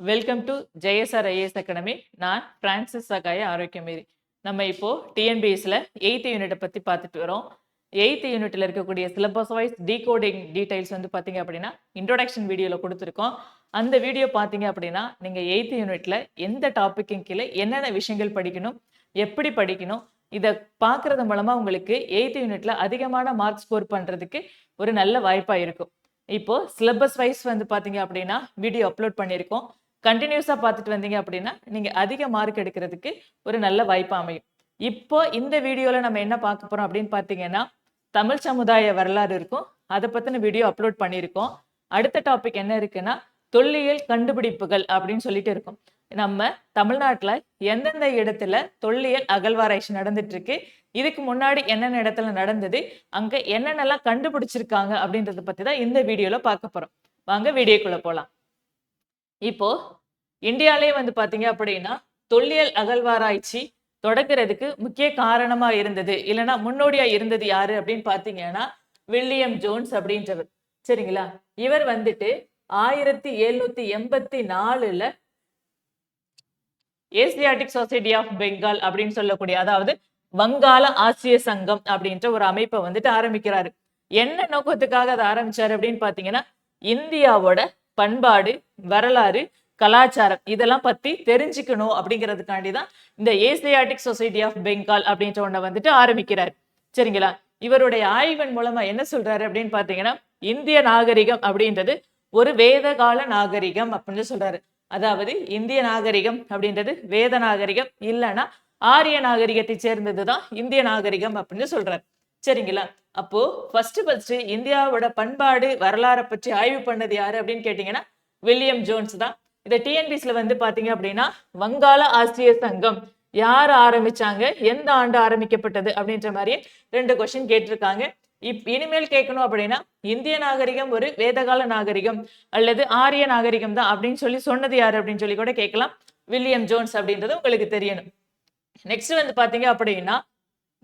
Welcome to Jeyasar IAS academy நான் Francis Sagaya Arockiamary நம்ம இப்போ டிஎன்பிஎஸ்ல எயித்து யூனிட்டை பத்தி பார்த்துட்டு வரோம். எயித்து யூனிட்ல இருக்கக்கூடிய சிலபஸ் வைஸ் டீகோடிங் டீடைல்ஸ் வந்து பார்த்தீங்க அப்படின்னா இன்ட்ரோடக்ஷன் வீடியோவில் கொடுத்துருக்கோம். அந்த வீடியோ பார்த்தீங்க அப்படின்னா நீங்கள் எயித்து யூனிட்ல எந்த டாப்பிக்கின் கீழே என்னென்ன விஷயங்கள் படிக்கணும் எப்படி படிக்கணும் இதை பார்க்கறது மூலமா உங்களுக்கு எயித்து யூனிட்ல அதிகமான மார்க் ஸ்கோர் பண்றதுக்கு ஒரு நல்ல வாய்ப்பா இருக்கும். இப்போ சிலபஸ் வைஸ் வந்து பார்த்தீங்க அப்படின்னா வீடியோ அப்லோட் பண்ணியிருக்கோம். கண்டினியூஸாக பார்த்துட்டு வந்தீங்க அப்படின்னா நீங்கள் அதிக மார்க் எடுக்கிறதுக்கு ஒரு நல்ல வாய்ப்பு அமையும். இப்போ இந்த வீடியோவில் நம்ம என்ன பார்க்க போகிறோம் அப்படின்னு பார்த்தீங்கன்னா தமிழ் சமுதாய வரலாறு இருக்கும். அதை பற்றின வீடியோ அப்லோட் பண்ணியிருக்கோம். அடுத்த டாபிக் என்ன இருக்குன்னா தொல்லியல் கண்டுபிடிப்புகள் அப்படின்னு சொல்லிட்டு இருக்கும். நம்ம தமிழ்நாட்டில் எந்தெந்த இடத்துல தொல்லியல் அகழ்வாராய்ச்சி நடந்துட்டு இருக்கு இதுக்கு முன்னாடி என்னென்ன இடத்துல நடந்தது அங்கே என்னென்னலாம் கண்டுபிடிச்சிருக்காங்க அப்படின்றத பற்றி தான் இந்த வீடியோவில் பார்க்க போகிறோம் வாங்க வீடியோக்குள்ளே போகலாம் இப்போ இந்தியாலே வந்து பாத்தீங்க அப்படின்னா தொல்லியல் அகழ்வாராய்ச்சி தொடக்கிறதுக்கு முக்கிய காரணமா இருந்தது. இல்லைன்னா முன்னோடியா இருந்தது யாரு அப்படின்னு பாத்தீங்கன்னா வில்லியம் ஜோன்ஸ் அப்படின்றவர். சரிங்களா? இவர் வந்துட்டு ஆயிரத்தி எழுநூத்தி எண்பத்தி நாலுல ஏசியாட்டிக் சொசைட்டி ஆஃப் பெங்கால் அப்படின்னு சொல்லக்கூடிய அதாவது வங்காள ஆசிய சங்கம் அப்படின்ற ஒரு அமைப்பை வந்துட்டு ஆரம்பிக்கிறாரு. என்ன நோக்கத்துக்காக அதை ஆரம்பிச்சாரு அப்படின்னு பாத்தீங்கன்னா இந்தியாவோட பண்பாடு வரலாறு கலாச்சாரம் இதெல்லாம் பத்தி தெரிஞ்சுக்கணும் அப்படிங்கிறதுக்காண்டி தான் இந்த ஏசியாட்டிக் சொசைட்டி ஆஃப் பெங்கால் அப்படின்ற ஒன்றை வந்துட்டு ஆரம்பிக்கிறார். சரிங்களா? இவருடைய ஆய்வின் மூலமா என்ன சொல்றாரு அப்படின்னு பாத்தீங்கன்னா இந்திய நாகரிகம் அப்படின்றது ஒரு வேத கால நாகரிகம் அப்படின்னு சொல்றாரு. அதாவது இந்திய நாகரிகம் அப்படின்றது வேத நாகரிகம் இல்லைன்னா ஆரிய நாகரிகத்தை சேர்ந்ததுதான் இந்திய நாகரிகம் அப்படின்னு சொல்றாரு. சரிங்களா? அப்போ ஃபர்ஸ்ட் ஃபர்ஸ்ட் இந்தியாவோட பண்பாடு வரலாறை பற்றி ஆய்வு பண்ணது யாரு அப்படின்னு கேட்டீங்கன்னா வில்லியம் ஜோன்ஸ் தான். இந்த டிஎன்பிஸ்ல வந்து பாத்தீங்க அப்படின்னா வங்காள ஆசிரியர் சங்கம். யார் ஆரம்பிச்சாங்க? எந்த ஆண்டு ஆரம்பிக்கப்பட்டது? அப்படின்ற மாதிரி ரெண்டு கொஸ்டின் கேட்டிருக்காங்க. இப் இனிமேல் கேட்கணும் அப்படின்னா இந்திய நாகரிகம் ஒரு வேதகால நாகரிகம் அல்லது ஆரிய நாகரிகம் தான் அப்படின்னு சொல்லி சொன்னது யாரு அப்படின்னு சொல்லி கூட கேட்கலாம். வில்லியம் ஜோன்ஸ் அப்படின்றது உங்களுக்கு தெரியணும். நெக்ஸ்ட் வந்து பாத்தீங்க அப்படின்னா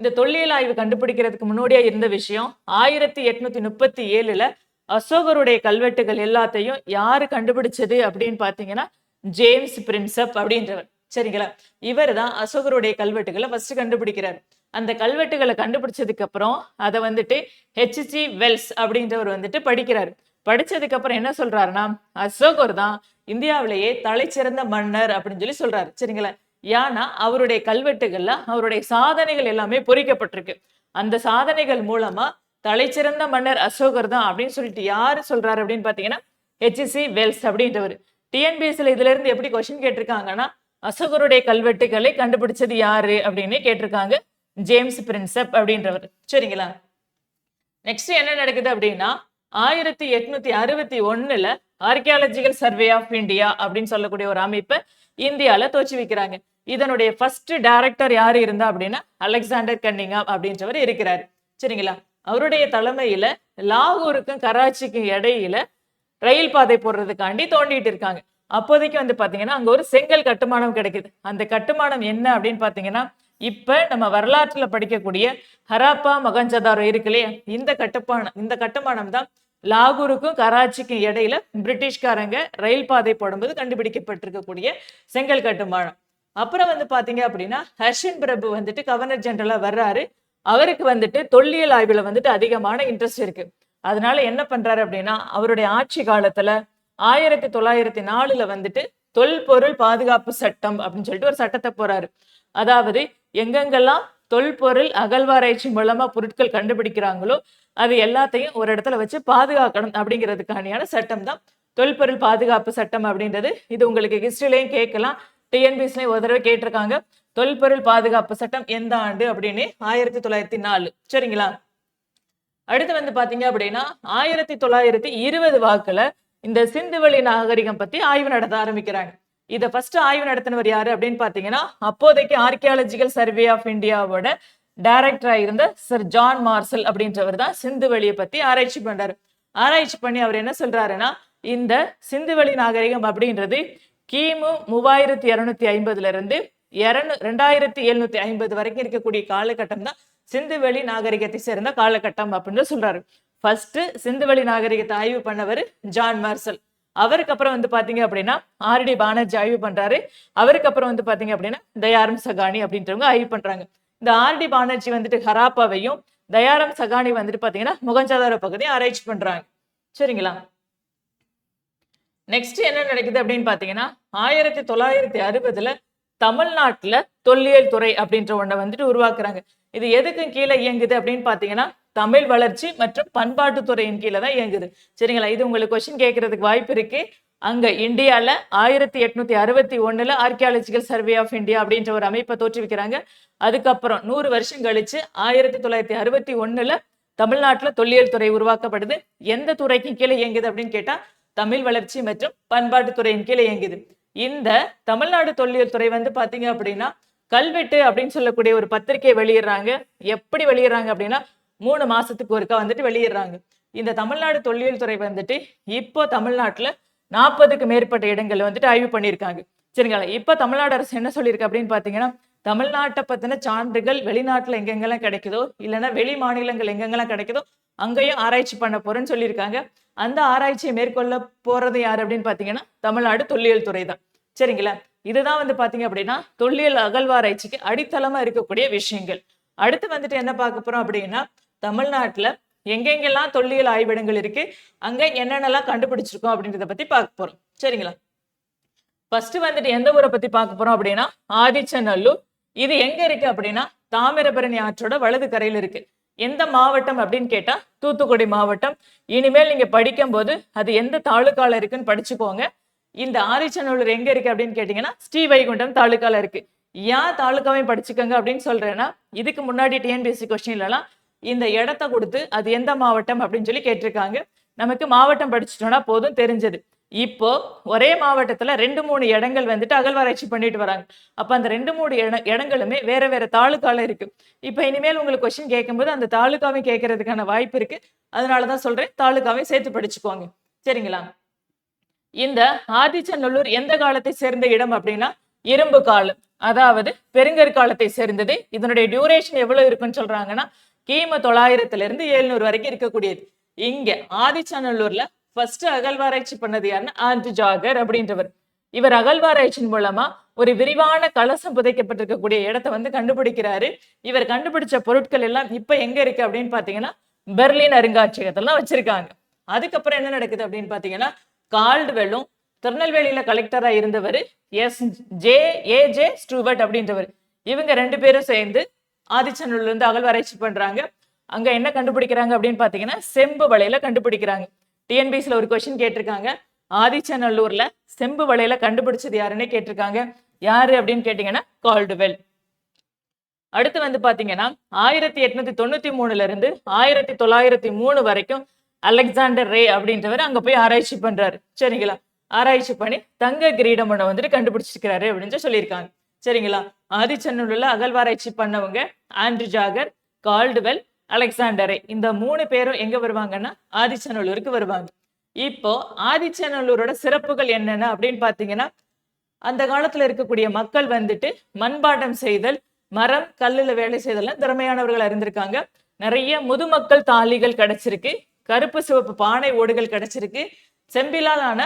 இந்த தொல்லியல் ஆய்வு கண்டுபிடிக்கிறதுக்கு முன்னோடியா இருந்த விஷயம் ஆயிரத்தி எட்நூத்தி முப்பத்தி ஏழுல அசோகருடைய கல்வெட்டுகள் எல்லாத்தையும் யாரு கண்டுபிடிச்சது அப்படின்னு பாத்தீங்கன்னா ஜேம்ஸ் பிரின்சப் அப்படின்றவர். சரிங்களா? இவர் தான் அசோகருடைய கல்வெட்டுகளை ஃபர்ஸ்ட் கண்டுபிடிக்கிறார். அந்த கல்வெட்டுகளை கண்டுபிடிச்சதுக்கு அப்புறம் அதை வந்துட்டு ஹெச்சி வெல்ஸ் அப்படின்றவர் வந்துட்டு படிக்கிறாரு. படிச்சதுக்கு அப்புறம் என்ன சொல்றாருன்னா அசோகர் தான் இந்தியாவிலேயே தலைச்சிறந்த மன்னர் அப்படின்னு சொல்லி சொல்றாரு. சரிங்களா? ஏன்னா அவருடைய கல்வெட்டுகள்ல அவருடைய சாதனைகள் எல்லாமே பொறிக்கப்பட்டிருக்கு. அந்த சாதனைகள் மூலமா தலைச்சிறந்த மன்னர் அசோகர் தான் அப்படின்னு சொல்லிட்டு யாரு சொல்றாரு அப்படின்னு பாத்தீங்கன்னா ஹெச்சி வெல்ஸ் அப்படின்றவர். டிஎன்பிஎஸ்ல இதுல இருந்து எப்படி கொஸ்டின் கேட்டிருக்காங்கன்னா அசோகருடைய கல்வெட்டுகளை கண்டுபிடிச்சது யாரு அப்படின்னு கேட்டிருக்காங்க ஜேம்ஸ் பிரின்சப் அப்படின்றவர். சரிங்களா? நெக்ஸ்ட் என்ன நடக்குது அப்படின்னா ஆயிரத்தி எட்நூத்தி அறுபத்தி ஒண்ணுல ஆர்கியாலஜிக்கல் சர்வே ஆஃப் இந்தியா அப்படின்னு சொல்லக்கூடிய ஒரு அமைப்பை இந்தியால தோச்சி வைக்கிறாங்க இதனுடைய ஃபர்ஸ்ட் டைரக்டர் யார் இருந்தா அப்படின்னா அலெக்சாண்டர் கன்னிங்காம் அப்படின்றவர் இருக்கிறாரு. சரிங்களா? அவருடைய தலைமையில லாகூருக்கும் கராச்சிக்கும் இடையில ரயில் பாதை போடுறதுக்காண்டி தோண்டிட்டு இருக்காங்க. அப்போதைக்கு வந்து பாத்தீங்கன்னா அங்க ஒரு செங்கல் கட்டுமானம் கிடைக்குது. அந்த கட்டுமானம் என்ன அப்படின்னு பாத்தீங்கன்னா இப்ப நம்ம வரலாற்றுல படிக்கக்கூடிய ஹராப்பா மகஞ்சதாரோ இருக்கு இல்லையா? இந்த கட்டுமானம் இந்த கட்டுமானம் தான் லாகூருக்கும் கராச்சிக்கும் இடையில பிரிட்டிஷ்காரங்க ரயில் பாதை போடும்போது கண்டுபிடிக்கப்பட்டிருக்கக்கூடிய செங்கல் கட்டுமானம். அப்புறம் வந்து பாத்தீங்க அப்படின்னா ஹர்ஷன் பிரபு வந்துட்டு கவர்னர் ஜெனரலா வர்றாரு. அவருக்கு வந்துட்டு தொல்லியல் ஆய்வுல வந்துட்டு அதிகமான இன்ட்ரெஸ்ட் இருக்கு. அதனால என்ன பண்றாரு அப்படின்னா அவருடைய ஆட்சி காலத்துல ஆயிரத்தி தொள்ளாயிரத்தி நாலுல வந்துட்டு தொல்பொருள் பாதுகாப்பு சட்டம் அப்படின்னு சொல்லிட்டு ஒரு சட்டத்தை போறாரு. அதாவது எங்கெங்கெல்லாம் தொல்பொருள் அகழ்வாராய்ச்சி மூலமா பொருட்கள் கண்டுபிடிக்கிறாங்களோ அது எல்லாத்தையும் ஒரு இடத்துல வச்சு பாதுகாக்கணும் அப்படிங்கிறதுக்கான சட்டம் தான் தொல்பொருள் பாதுகாப்பு சட்டம் அப்படின்றது. இது உங்களுக்கு ஹிஸ்டரிலையும் கேட்கலாம். டிஎன்பிஎஸ்ல ஒரு தடவை கேட்டிருக்காங்க. தொல்பொருள் பாதுகாப்பு சட்டம் எந்த ஆண்டு அப்படின்னு? ஆயிரத்தி தொள்ளாயிரத்தி நாலு. சரிங்களா? அடுத்து வந்து பாத்தீங்க அப்படின்னா ஆயிரத்தி தொள்ளாயிரத்தி இருபது வாக்குல இந்த சிந்துவெளி நாகரிகம் பத்தி ஆய்வு நடத்த ஆரம்பிக்கிறாங்க. இதை ஃபர்ஸ்ட் ஆய்வு நடத்தினவர் யாரு அப்படின்னு பாத்தீங்கன்னா அப்போதைக்கு ஆர்கியாலஜிக்கல் சர்வே ஆஃப் இந்தியாவோட டைரக்டரா இருந்த சர் ஜான் மார்சல் அப்படின்றவர் தான் சிந்துவெளியை பத்தி ஆராய்ச்சி பண்றாரு. ஆராய்ச்சி பண்ணி அவர் என்ன சொல்றாருன்னா இந்த சிந்துவெளி நாகரிகம் அப்படின்றது கிமு மூவாயிரத்தி இருநூத்தி ஐம்பதுல இருந்து இரநூ ரெண்டாயிரத்தி எழுநூத்தி ஐம்பது வரைக்கும் இருக்கக்கூடிய காலகட்டம் தான் சிந்துவெளி நாகரிகத்தை சேர்ந்த காலகட்டம் அப்படின்னு சொல்றாரு. ஃபர்ஸ்ட் சிந்துவெளி நாகரிகத்தை ஆய்வு பண்ணவர் ஜான் மார்சல் அவருக்கு அப்புறம் வந்து பாத்தீங்க அப்படின்னா ஆர்டி பானர்ஜி ஆய்வு பண்றாரு. அவருக்கு அப்புறம் வந்து பாத்தீங்க அப்படின்னா தயாரம் சகானி அப்படின்றவங்க ஆய்வு பண்றாங்க. இந்த ஆர்டி பானர்ஜி வந்துட்டு ஹராப்பாவையும் தயாரம் சகானி வந்துட்டு பாத்தீங்கன்னா முகஞ்சாதார பகுதியை ஆராய்ச்சி பண்றாங்க. சரிங்களா? நெக்ஸ்ட் என்ன நடக்குது அப்படின்னு பார்த்தீங்கன்னா ஆயிரத்தி தொள்ளாயிரத்தி அறுபதுல தமிழ்நாட்டுல தொல்லியல் துறை அப்படின்ற ஒன்றை வந்துட்டு உருவாக்குறாங்க. இது எதுக்கு கீழே இயங்குது அப்படின்னு பார்த்தீங்கன்னா தமிழ் வளர்ச்சி மற்றும் பண்பாட்டுத்துறையின் கீழே தான் இயங்குது. சரிங்களா? இது உங்களுக்கு கொஸ்டின் கேட்கறதுக்கு வாய்ப்பு இருக்கு. அங்க இந்தியால ஆயிரத்தி எட்நூத்தி அறுபத்தி ஒண்ணுல ஆர்கியாலஜிக்கல் சர்வே ஆஃப் இந்தியா அப்படின்ற ஒரு அமைப்பை தோற்றுவிக்கிறாங்க. அதுக்கப்புறம் நூறு வருஷம் கழிச்சு ஆயிரத்தி தொள்ளாயிரத்தி அறுபத்தி ஒண்ணுல தமிழ்நாட்டுல தொல்லியல் துறை உருவாக்கப்படுது. எந்த துறைக்கும் கீழே இயங்குது அப்படின்னு கேட்டா தமிழ் வளர்ச்சி மற்றும் பண்பாட்டு துறையின் கீழே இயங்குது. இந்த தமிழ்நாடு தொல்லியல் துறை வந்து பாத்தீங்க அப்படின்னா கல்வெட்டு அப்படின்னு சொல்லக்கூடிய ஒரு பத்திரிகை வெளியிடுறாங்க. எப்படி வெளியிடுறாங்க அப்படின்னா மூணு மாசத்துக்கு ஒருக்கா வந்துட்டு வெளியிடுறாங்க. இந்த தமிழ்நாடு தொல்லியல் துறை வந்துட்டு இப்போ தமிழ்நாட்டுல நாற்பதுக்கு மேற்பட்ட இடங்கள் வந்துட்டு ஆய்வு பண்ணியிருக்காங்க. சரிங்களா? இப்போ தமிழ்நாடு அரசு என்ன சொல்லியிருக்கு அப்படின்னு பார்த்தீங்கன்னா தமிழ்நாட்டை பத்தின சான்றுகள் வெளிநாட்டுல எங்கெங்கெல்லாம் கிடைக்குதோ இல்லைன்னா வெளி மாநிலங்கள் எங்கெங்கெல்லாம் கிடைக்குதோ அங்கேயும் ஆராய்ச்சி பண்ண போறேன்னு சொல்லியிருக்காங்க. அந்த ஆராய்ச்சியை மேற்கொள்ள போறது யார் அப்படின்னு பார்த்தீங்கன்னா தமிழ்நாடு தொல்லியல் துறை தான். சரிங்களா? இதுதான் வந்து பாத்தீங்க அப்படின்னா தொல்லியல் அகழ்வாராய்ச்சிக்கு அடித்தளமா இருக்கக்கூடிய விஷயங்கள். அடுத்து வந்துட்டு என்ன பார்க்க போறோம் அப்படின்னா தமிழ்நாட்டுல எங்கெங்கெல்லாம் தொல்லியல் ஆய்விடங்கள் இருக்கு அங்க என்னென்னலாம் கண்டுபிடிச்சிருக்கோம் அப்படின்றத பத்தி பார்க்க போறோம். சரிங்களா? ஃபர்ஸ்ட் வந்துட்டு எந்த ஊரை பத்தி பார்க்க போறோம் அப்படின்னா ஆதிச்சநல்லூர் இது எங்க இருக்கு அப்படின்னா தாமிரபரணி ஆற்றோட வலது கரையில இருக்கு. எந்த மாவட்டம் அப்படின்னு கேட்டா தூத்துக்குடி மாவட்டம். இனிமேல் நீங்க படிக்கும் போது அது எந்த தாலுக்கால இருக்குன்னு படிச்சுக்கோங்க இந்த ஆரிச்சநல்லூர் எங்க இருக்கு அப்படின்னு கேட்டீங்கன்னா ஸ்ரீவைகுண்டம் தாலுக்கால இருக்கு. ஏன் தாலுக்காவையும் படிச்சுக்கோங்க அப்படின்னு சொல்றேன்னா இதுக்கு முன்னாடி டிஎன்பிஎஸ்சி கொஸ்டின்லலாம் இந்த இடத்த கொடுத்து அது எந்த மாவட்டம் அப்படின்னு சொல்லி கேட்டிருக்காங்க. நமக்கு மாவட்டம் படிச்சிட்டோம்னா போதும் தெரிஞ்சது. இப்போ ஒரே மாவட்டத்துல ரெண்டு மூணு இடங்கள் வந்துட்டு அகழ்வாராய்ச்சி பண்ணிட்டு வராங்க. அப்ப அந்த ரெண்டு மூணு இட இடங்களுமே வேற வேற தாலுக்கால இருக்கு. இப்ப இனிமேல் உங்களுக்கு கொஸ்டின் கேட்கும்போது அந்த தாலுக்காவையும் கேட்கறதுக்கான வாய்ப்பு இருக்கு. அதனாலதான் சொல்றேன் தாலுக்காவையும் சேர்த்து படிச்சுக்கோங்க. சரிங்களா? இந்த ஆதிச்சநல்லூர் எந்த காலத்தை சேர்ந்த இடம் அப்படின்னா இரும்பு காலம். அதாவது பெருங்கற்காலத்தை சேர்ந்தது. இதனுடைய டியூரேஷன் எவ்வளவு இருக்குன்னு சொல்றாங்கன்னா கிமு தொள்ளாயிரத்துல இருந்து எழுநூறு வரைக்கும் இருக்கக்கூடியது. இங்க ஆதிச்சநல்லூர்ல ஃபர்ஸ்ட் அகழ்வாராய்ச்சி பண்ணது யாருன்னா ஆண்ட்ரு ஜாகர் அப்படின்றவர். இவர் அகழ்வாராய்ச்சியின் மூலமா ஒரு விரிவான கலசம் புதைக்கப்பட்டிருக்கக்கூடிய இடத்த வந்து கண்டுபிடிக்கிறாரு. இவர் கண்டுபிடிச்ச பொருட்கள் எல்லாம் இப்ப எங்க இருக்கு அப்படின்னு பாத்தீங்கன்னா பெர்லின் அருங்காட்சியகத்தெல்லாம் வச்சிருக்காங்க. அதுக்கப்புறம் என்ன நடக்குது அப்படின்னு பாத்தீங்கன்னா கால்டுவெல்லும் திருநெல்வேலியில கலெக்டரா இருந்தவர் S J A J Stuart அப்படின்றவர். இவங்க ரெண்டு பேரும் சேர்ந்து ஆதிச்சநல்லூர்ல இருந்து அகழ்வாராய்ச்சி பண்றாங்க. அங்க என்ன கண்டுபிடிக்கிறாங்க அப்படின்னு பாத்தீங்கன்னா செம்பு வலையில கண்டுபிடிக்கிறாங்க. டிஎன்பிசில ஒரு கொஷின் கேட்டிருக்காங்க. ஆதிச்சநல்லூர்ல செம்பு வலையில கண்டுபிடிச்சது யாருன்னு கேட்டிருக்காங்க. யாரு அப்படின்னு கேட்டீங்கன்னா கால்டுவெல். அடுத்து வந்து பாத்தீங்கன்னா ஆயிரத்தி எட்நூத்தி தொண்ணூத்தி மூணுல இருந்து ஆயிரத்தி தொள்ளாயிரத்தி மூணு வரைக்கும் அலெக்சாண்டர் ரே அப்படின்றவர் அங்க போய் ஆராய்ச்சி பண்றாரு. சரிங்களா? ஆராய்ச்சி பண்ணி தங்க கிரீடம் ஒன்று வந்துட்டு கண்டுபிடிச்சிருக்கிறாரு அப்படின்னு சொல்லியிருக்காங்க சரிங்களா? ஆதிச்சநல்லூர்ல அகழ்வாராய்ச்சி பண்ணவங்க ஆண்ட்ரு ஜாகர் கால்டுவெல் அலெக்சாண்டரை இந்த மூணு பேரும் எங்க வருவாங்கன்னா ஆதிச்சநல்லூருக்கு வருவாங்க. இப்போ ஆதிச்சநல்லூரோட சிறப்புகள் என்னென்ன அப்படின்னு பாத்தீங்கன்னா அந்த காலத்துல இருக்கக்கூடிய மக்கள் வந்துட்டு மண்பாட்டம் செய்தல் மரம் கல்லுல வேலை செய்தல் திறமையானவர்கள் அறிந்திருக்காங்க. நிறைய முதுமக்கள் தாலிகள் கிடைச்சிருக்கு கருப்பு சிவப்பு பானை ஓடுகள் கிடைச்சிருக்கு செம்பிலாலான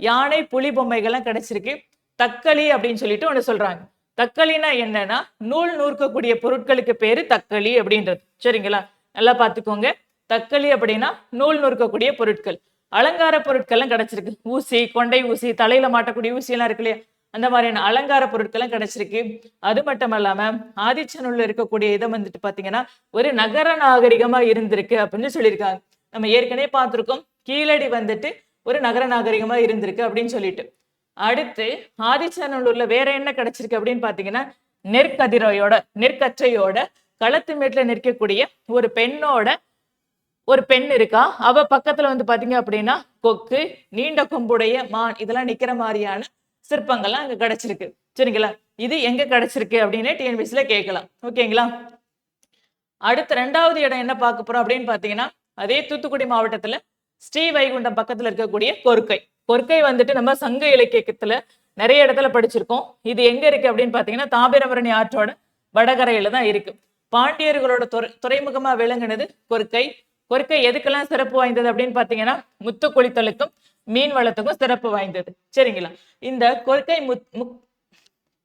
யானை புலி பொம்மைகள்லாம் கிடைச்சிருக்கு தக்களி அப்படின்னு சொல்லிட்டு ஒன்று சொல்றாங்க. தக்களினா என்னன்னா நூல் நூற்கக்கூடிய பொருட்களுக்கு பேரு தக்களி அப்படின்றது. சரிங்களா? நல்லா பார்த்துக்கோங்க. தக்களி அப்படின்னா நூல் நூற்கக்கூடிய பொருட்கள். அலங்கார பொருட்கள்லாம் கிடைச்சிருக்கு. ஊசி கொண்டை ஊசி தலையில மாட்டக்கூடிய ஊசி எல்லாம் இருக்கு இல்லையா? அந்த மாதிரியான அலங்கார பொருட்கள்லாம் கிடைச்சிருக்கு. அது மட்டும் இல்லாம ஆதிச்சனூர்ல இருக்கக்கூடிய இதை வந்துட்டு பாத்தீங்கன்னா ஒரு நகர நாகரிகமா இருந்திருக்கு அப்படின்னு சொல்லியிருக்காங்க. நம்ம ஏற்கனவே பார்த்திருக்கோம். கீழடி வந்துட்டு ஒரு நகர நாகரிகமா இருந்திருக்கு அப்படின்னு சொல்லிட்டு. அடுத்து ஆதிச்சநல்லூர்ல வேற என்ன கிடைச்சிருக்கு அப்படின்னு பாத்தீங்கன்னா நெற்கதிரையோட நெற்கற்றையோட களத்து மேட்ல நிற்கக்கூடிய ஒரு பெண்ணோட ஒரு பெண் இருக்கா? அவ பக்கத்துல வந்து பாத்தீங்க அப்படின்னா கொக்கு நீண்ட கொம்புடைய மான் இதெல்லாம் நிக்கிற மாதிரியான சிற்பங்கள்லாம் அங்க கிடைச்சிருக்கு. சரிங்களா? இது எங்க கிடைச்சிருக்கு அப்படின்னு டிஎன்பிசில கேட்கலாம். ஓகேங்களா அடுத்த ரெண்டாவது இடம் என்ன பார்க்க போறோம் அப்படின்னு பாத்தீங்கன்னா அதே தூத்துக்குடி மாவட்டத்துல ஸ்ரீவைகுண்டம் பக்கத்துல இருக்கக்கூடிய கொர்க்கை கொர்க்கை வந்துட்டு நம்ம சங்க இலக்கியத்துல நிறைய இடத்துல படிச்சிருக்கோம். இது எங்க இருக்கு அப்படின்னு பாத்தீங்கன்னா தாமிரபரணி ஆற்றோட வடகரையில தான் இருக்கு. பாண்டியர்களோட துறை துறைமுகமா விளங்குனது கொர்க்கை கொர்க்கை எதுக்கெல்லாம் சிறப்பு வாய்ந்தது அப்படின்னு பாத்தீங்கன்னா முத்து குளித்தலுக்கும் மீன் வளத்துக்கும் சிறப்பு வாய்ந்தது. சரிங்களா? இந்த கொர்க்கை முத் கொர்க்கை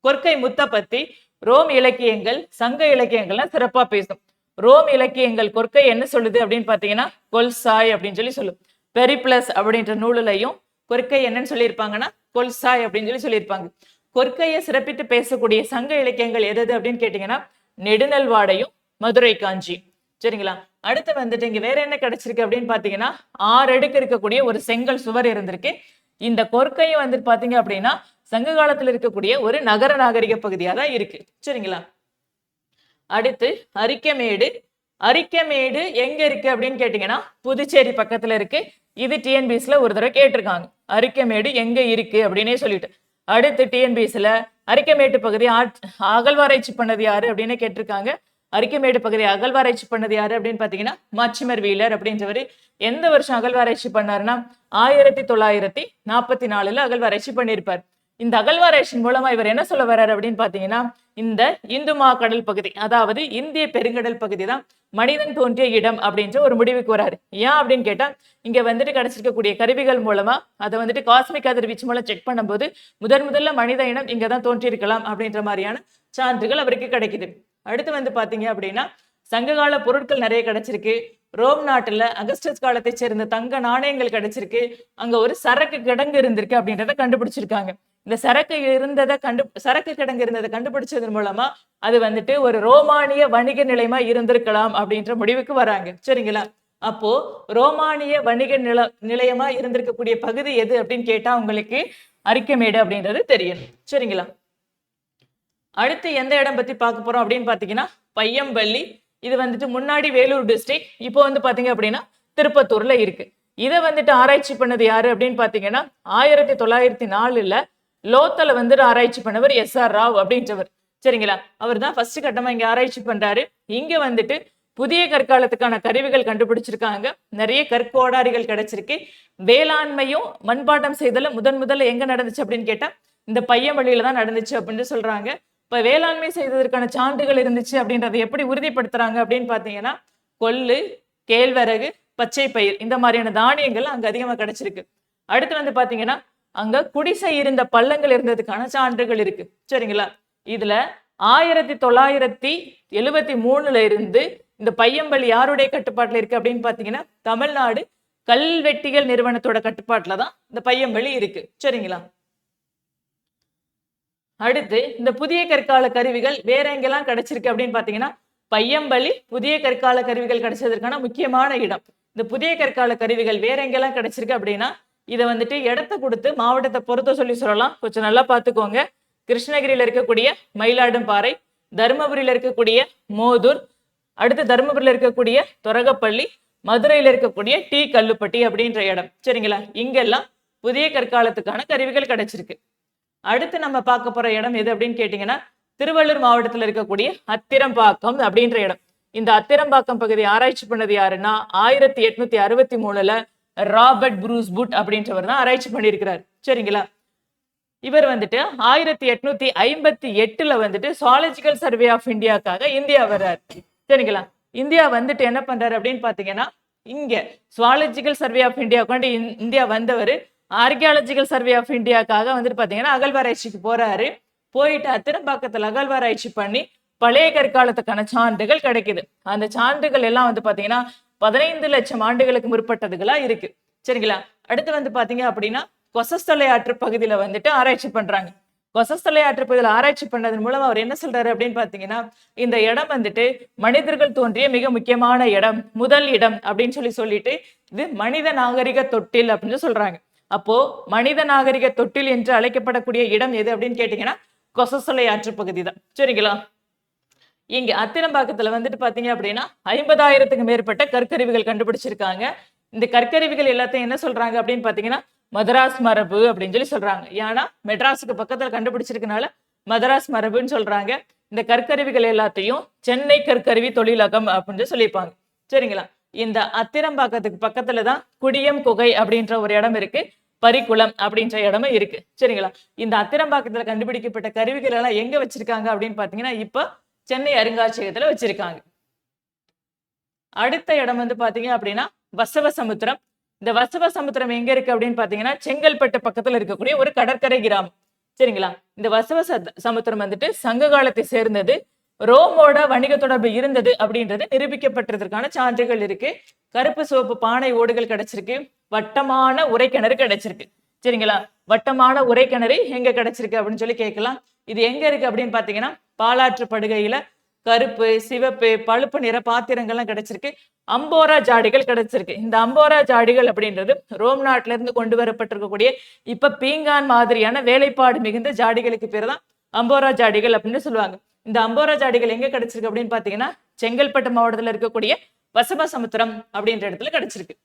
கொற்கை முத்த பத்தி ரோம் இலக்கியங்கள் சங்க இலக்கியங்கள்லாம் சிறப்பா பேசும். ரோம் இலக்கியங்கள் கொற்கை என்ன சொல்லுது அப்படின்னு பார்த்தீங்கன்னா கொல்சாய் அப்படின்னு சொல்லி சொல்லும். பெரிப்ளஸ் அப்படின்ற நூலுலையும் கொற்கை என்னன்னு சொல்லியிருப்பாங்கன்னா கொல்சாய் அப்படின்னு சொல்லி சொல்லியிருப்பாங்க. கொற்கையை சிறப்பித்து பேசக்கூடிய சங்க இலக்கியங்கள் எது எது அப்படின்னு கேட்டீங்கன்னா நெடுநல்வாடையும் மதுரை காஞ்சி. சரிங்களா? அடுத்து வந்துட்டு இங்க வேற என்ன கிடைச்சிருக்கு அப்படின்னு பாத்தீங்கன்னா ஆறு அடுக்கு இருக்கக்கூடிய ஒரு செங்கல் சுவர் இருந்திருக்கு. இந்த கொற்கையும் வந்துட்டு பாத்தீங்க அப்படின்னா சங்க காலத்துல இருக்கக்கூடிய ஒரு நகர நாகரிக பகுதியா தான் இருக்கு. சரிங்களா? அடுத்து அரிக்கமேடு. அரிக்கமேடு எங்க இருக்கு அப்படின்னு கேட்டீங்கன்னா புதுச்சேரி பக்கத்துல இருக்கு. இது டிஎன்பிஎஸ்ல ஒரு தடவை கேட்டிருக்காங்க. அரிக்கமேடு எங்க இருக்கு அப்படின்னே சொல்லிட்டு. அடுத்து டிஎன்பிஎஸ்ல அரிக்கமேட்டு பகுதி ஆட்- அகழ்வாராய்ச்சி பண்ணது யாரு அப்படின்னு கேட்டிருக்காங்க. அரிக்கமேடு பகுதி அகழ்வாராய்ச்சி பண்ணது யாரு அப்படின்னு பாத்தீங்கன்னா மச்சிமர் வீலர் அப்படின்றவர் எந்த வருஷம் அகழ்வாராய்ச்சி பண்ணாருன்னா ஆயிரத்தி தொள்ளாயிரத்தி நாற்பத்தி நாலுல அகழ்வாராய்ச்சி பண்ணியிருப்பார். இந்த அகழ்வாராய்ச்சியின் மூலமா இவர் என்ன சொல்ல வர்றாரு அப்படின்னு பாத்தீங்கன்னா இந்த இந்து கடல் பகுதி அதாவது இந்திய பெருங்கடல் பகுதி தான் மனிதன் தோன்றிய இடம் அப்படின்ற ஒரு முடிவுக்கு வராரு. ஏன் அப்படின்னு கேட்டா இங்க வந்துட்டு கிடைச்சிருக்கக்கூடிய கருவிகள் மூலமா அதை வந்துட்டு காஸ்மிக் அதிர்வீச்சு மூலம் செக் பண்ணும்போது முதன் முதல்ல மனித இனம் இங்க தான் தோன்றியிருக்கலாம் அப்படின்ற மாதிரியான சான்றுகள் அவருக்கு கிடைக்குது. அடுத்து வந்து பாத்தீங்க அப்படின்னா சங்ககால பொருட்கள் நிறைய கிடைச்சிருக்கு. ரோம் நாட்டுல அகஸ்டஸ் காலத்தை சேர்ந்த தங்க நாணயங்கள் கிடைச்சிருக்கு. அங்க ஒரு சரக்கு கிடங்கு இருந்திருக்கு அப்படின்றத கண்டுபிடிச்சிருக்காங்க. இந்த சரக்கு இருந்ததை கண்டு சரக்கு கிடங்கு இருந்ததை கண்டுபிடிச்சதன் மூலமா அது வந்துட்டு ஒரு ரோமானிய வணிக நிலையமா இருந்திருக்கலாம் அப்படின்ற முடிவுக்கு வராங்க. சரிங்களா? அப்போ ரோமானிய வணிக நில நிலையமா இருந்திருக்கக்கூடிய பகுதி எது அப்படின்னு கேட்டா உங்களுக்கு அரிக்கமேடு அப்படின்றது தெரியணும் சரிங்களா? அடுத்து எந்த இடம் பத்தி பார்க்க போறோம் அப்படின்னு பாத்தீங்கன்னா பையம்பள்ளி. இது வந்துட்டு முன்னாடி வேலூர் டிஸ்ட்ரிக்ட் இப்போ வந்து பாத்தீங்க அப்படின்னா திருப்பத்தூர்ல இருக்கு. இதை வந்துட்டு ஆராய்ச்சி பண்ணது யாரு அப்படின்னு பாத்தீங்கன்னா ஆயிரத்தி தொள்ளாயிரத்தி நாலுல லோத்தல வந்துட்டு ஆராய்ச்சி பண்ணவர் எஸ் ஆர் ராவ் அப்படின்றவர். சரிங்களா? அவர் தான் ஃபர்ஸ்ட் கட்டமா இங்க ஆராய்ச்சி பண்றாரு. இங்க வந்துட்டு புதிய கற்காலத்துக்கான கருவிகள் கண்டுபிடிச்சிருக்காங்க. நிறைய கற்கோடாரிகள் கிடைச்சிருக்கு. வேளாண்மையும் மண்பாட்டம் செய்தல முதன் முதல்ல எங்க நடந்துச்சு அப்படின்னு கேட்டா இந்த பையன் வழியில தான் நடந்துச்சு அப்படின்னு சொல்றாங்க. இப்ப வேளாண்மை செய்ததற்கான சான்றுகள் இருந்துச்சு அப்படின்றத எப்படி உறுதிப்படுத்துறாங்க அப்படின்னு பாத்தீங்கன்னா கொள்ளு கேழ்வரகு பச்சை பயிர் இந்த மாதிரியான தானியங்கள் அங்க அதிகமா கிடைச்சிருக்கு. அடுத்து வந்து பாத்தீங்கன்னா அங்க குடிசை இருந்த பள்ளங்கள் இருந்ததுக்கான சான்றுகள் இருக்கு. சரிங்களா? இதுல ஆயிரத்தி தொள்ளாயிரத்தி எழுவத்தி மூணுல இருந்து இந்த பையம்பள்ளி யாருடைய கட்டுப்பாட்டில் இருக்கு அப்படின்னு பாத்தீங்கன்னா தமிழ்நாடு கல்வெட்டிகள் நிறுவனத்தோட கட்டுப்பாட்டில தான் இந்த பையம்பள்ளி இருக்கு. சரிங்களா? அடுத்து இந்த புதிய கற்கால கருவிகள் வேற எங்கெல்லாம் கிடைச்சிருக்கு அப்படின்னு பாத்தீங்கன்னா பையம்பள்ளி புதிய கற்கால கருவிகள் கிடைச்சதற்கான முக்கியமான இடம். இந்த புதிய கற்கால கருவிகள் வேற எங்கெல்லாம் கிடைச்சிருக்கு அப்படின்னா இதை வந்துட்டு இடத்த கொடுத்து மாவட்டத்தை பொறுத்த சொல்லி சொல்லலாம். கொஞ்சம் நல்லா பார்த்துக்கோங்க. கிருஷ்ணகிரியில இருக்கக்கூடிய மயிலாடும்பாறை தருமபுரியில் இருக்கக்கூடிய மோதூர் அடுத்து தருமபுரியில இருக்கக்கூடிய தொரகப்பள்ளி மதுரையில இருக்கக்கூடிய டி கல்லுப்பட்டி அப்படின்ற இடம். சரிங்களா? இங்கெல்லாம் புதிய கற்காலத்துக்கான கருவிகள் கிடைச்சிருக்கு. அடுத்து நம்ம பார்க்க போற இடம் எது அப்படின்னு கேட்டீங்கன்னா திருவள்ளூர் மாவட்டத்துல இருக்கக்கூடிய அத்திரம்பாக்கம் அப்படின்ற இடம். இந்த அத்திரம்பாக்கம் பகுதி ஆராய்ச்சி பண்ணது யாருன்னா ஆயிரத்தி எட்நூத்தி அறுபத்தி மூணுல ராபர்ட் ப்ரூஸ் புட் அப்படின்றவர் தான் ஆராய்ச்சி பண்ணியிருக்கிறார். சரிங்களா? இவர் வந்துட்டு ஆயிரத்தி எட்நூத்தி ஐம்பத்தி எட்டுல வந்துட்டு சுவாலஜிக்கல் சர்வே ஆஃப் இந்தியாக்காக இந்தியா வர்றாரு. சரிங்களா? இந்தியா வந்துட்டு என்ன பண்றாரு அப்படின்னு பாத்தீங்கன்னா இங்க சுவாலஜிக்கல் சர்வே ஆஃப் இந்தியா கொண்டு இந்தியா வந்தவர் ஆர்கியாலஜிக்கல் சர்வே ஆஃப் இந்தியாக்காக வந்துட்டு பாத்தீங்கன்னா அகழ்வாராய்ச்சிக்கு போறாரு. போயிட்டு அத்திரம்பாக்கத்துல அகழ்வாராய்ச்சி பண்ணி பழைய கற்காலத்துக்கான சான்றுகள் கிடைக்குது. அந்த சான்றுகள் எல்லாம் வந்து பாத்தீங்கன்னா பதினைந்து லட்சம் ஆண்டுகளுக்கு முற்பட்டதுகளா இருக்கு. சரிங்களா? அடுத்து வந்து பாத்தீங்க அப்படின்னா கொசஸ்தலை ஆற்று பகுதியில வந்துட்டு ஆராய்ச்சி பண்றாங்க. கொசஸ்தலை ஆற்று பகுதியில் ஆராய்ச்சி பண்ணதன் மூலம் அவர் என்ன சொல்றாரு அப்படின்னு பாத்தீங்கன்னா இந்த இடம் வந்துட்டு மனிதர்கள் தோன்றிய மிக முக்கியமான இடம் முதல் இடம் அப்படின்னு சொல்லி சொல்லிட்டு இது மனித நாகரிக தொட்டில் அப்படின்னு சொல்றாங்க. அப்போ மனித நாகரிக தொட்டில் என்று அழைக்கப்படக்கூடிய இடம் எது அப்படின்னு கேட்டீங்கன்னா கொசஸ்தலை ஆற்று பகுதி தான். சரிங்களா? இங்க அத்திரம்பாக்கத்துல வந்துட்டு பாத்தீங்க அப்படின்னா ஐம்பதாயிரத்துக்கு மேற்பட்ட கற்கருவிகள் கண்டுபிடிச்சிருக்காங்க. இந்த கற்கருவிகள் எல்லாத்தையும் என்ன சொல்றாங்க அப்படின்னு பாத்தீங்கன்னா மதராஸ் மரபு அப்படின்னு சொல்லி சொல்றாங்க. ஏன்னா மெட்ராஸுக்கு பக்கத்துல கண்டுபிடிச்சிருக்கனால மதராஸ் மரபுன்னு சொல்றாங்க. இந்த கற்கருவிகள் எல்லாத்தையும் சென்னை கற்கருவி தொழிலகம் அப்படின்னு சொல்லியிருப்பாங்க. சரிங்களா? இந்த அத்திரம்பாக்கத்துக்கு பக்கத்துல தான் குடியம் குகை அப்படின்ற ஒரு இடம் இருக்கு. பரிக்குளம் அப்படின்ற இடமும் இருக்கு. சரிங்களா? இந்த அத்திரம்பாக்கத்துல கண்டுபிடிக்கப்பட்ட கருவிகள் எல்லாம் எங்க வச்சிருக்காங்க அப்படின்னு பாத்தீங்கன்னா இப்ப சென்னை அருங்காட்சியகத்துல வச்சிருக்காங்க. அடுத்த இடம் வந்து பாத்தீங்க அப்படின்னா வசவ சமுத்திரம் இந்த வசவ சமுத்திரம் எங்க இருக்கு அப்படின்னு பாத்தீங்கன்னா செங்கல்பட்டு பக்கத்துல இருக்கக்கூடிய ஒரு கடற்கரை கிராமம். சரிங்களா? இந்த வசவ சத்- சமுத்திரம் வந்துட்டு சங்க காலத்தை சேர்ந்தது. ரோமோட வணிக தொடர்பு இருந்தது அப்படின்றது நிரூபிக்கப்பட்டதற்கான சான்றுகள் இருக்கு. கருப்பு சிவப்பு பானை ஓடுகள் கிடைச்சிருக்கு. வட்டமான உரைக்கிணறு கிடைச்சிருக்கு. சரிங்களா? வட்டமான உரைக்கிணறு எங்க கிடைச்சிருக்கு அப்படின்னு சொல்லி கேட்கலாம். இது எங்க இருக்கு அப்படின்னு பாத்தீங்கன்னா பாலாற்று படுகையில கருப்பு சிவப்பு பழுப்பு நிற பாத்திரங்கள்லாம் கிடைச்சிருக்கு. அம்போரா ஜாடிகள் கிடைச்சிருக்கு. இந்த அம்போரா ஜாடிகள் அப்படின்றது ரோம் நாட்டில இருந்து கொண்டு வரப்பட்டிருக்கக்கூடிய இப்ப பீங்கான் மாதிரியான வேலைப்பாடு மிகுந்த ஜாடிகளுக்கு பேர் தான் அம்போரா ஜாடிகள் அப்படின்னு சொல்லுவாங்க. இந்த அம்போரா ஜாடிகள் எங்க கிடைச்சிருக்கு அப்படின்னு பாத்தீங்கன்னா செங்கல்பட்டு மாவட்டத்துல இருக்கக்கூடிய வசபசமுத்திரம் அப்படின்ற இடத்துல கிடைச்சிருக்கு.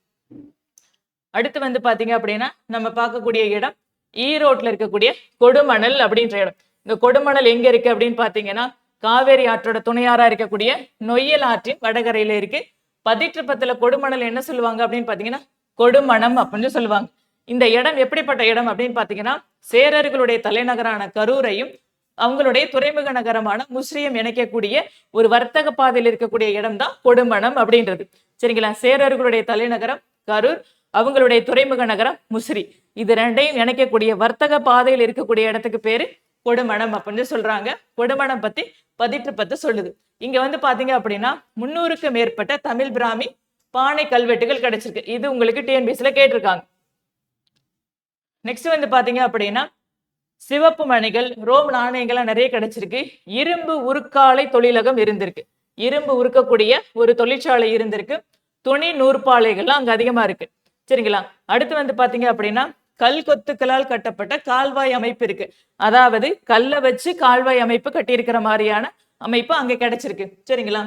அடுத்து வந்து பாத்தீங்க அப்படின்னா நம்ம பார்க்கக்கூடிய இடம் ஈரோட்ல இருக்கக்கூடிய கொடுமணல் அப்படின்ற இடம். இந்த கொடுமணல் எங்க இருக்கு அப்படின்னு பாத்தீங்கன்னா காவேரி ஆற்றோட துணையாரா இருக்கக்கூடிய நொய்யல் ஆற்றின் வடகரையில இருக்கு. பதிற்றுப்பத்துல கொடுமணல் என்ன சொல்லுவாங்க அப்படின்னு பாத்தீங்கன்னா கொடுமணம் அப்படின்னு சொல்லுவாங்க. இந்த இடம் எப்படிப்பட்ட இடம் அப்படின்னு பாத்தீங்கன்னா சேரர்களுடைய தலைநகரான கரூரையும் அவங்களுடைய துறைமுக நகரமான முஸ்ரியம் இணைக்கக்கூடிய ஒரு வர்த்தக பாதையில் இருக்கக்கூடிய இடம் தான் கொடுமணம் அப்படின்றது. சரிங்களா? சேரர்களுடைய தலைநகரம் கரூர். அவங்களுடைய துறைமுக நகரம் முசிறி. இது ரெண்டையும் இணைக்கக்கூடிய வர்த்தக பாதையில் இருக்கக்கூடிய இடத்துக்கு பேரு கொடுமணம் அப்படின்னு சொல்றாங்க. கொடுமணம் பத்தி பதிற்று பத்து சொல்லுது. இங்க வந்து பாத்தீங்க அப்படின்னா முன்னூறுக்கு மேற்பட்ட தமிழ் பிராமி பானை கல்வெட்டுகள் கிடைச்சிருக்கு. இது உங்களுக்கு டிஎன்பிசில கேட்டிருக்காங்க. நெக்ஸ்ட் வந்து பாத்தீங்க அப்படின்னா சிவப்பு மணிகள் ரோம் நாணயங்கள்லாம் நிறைய கிடைச்சிருக்கு. இரும்பு உருக்காலை தொழிலகம் இருந்திருக்கு. இரும்பு உருக்கக்கூடிய ஒரு தொழிற்சாலை இருந்திருக்கு. துணி நூற்பாலைகள்லாம் அங்க அதிகமா இருக்கு. சரிங்களா? அடுத்து வந்து பாத்தீங்க அப்படின்னா கல் கொத்துக்களால் கட்டப்பட்ட கால்வாய் அமைப்பு இருக்கு. அதாவது கல்லை வச்சு கால்வாய் அமைப்பு கட்டியிருக்கிற மாதிரியான அமைப்பு அங்க கிடைச்சிருக்கு. சரிங்களா?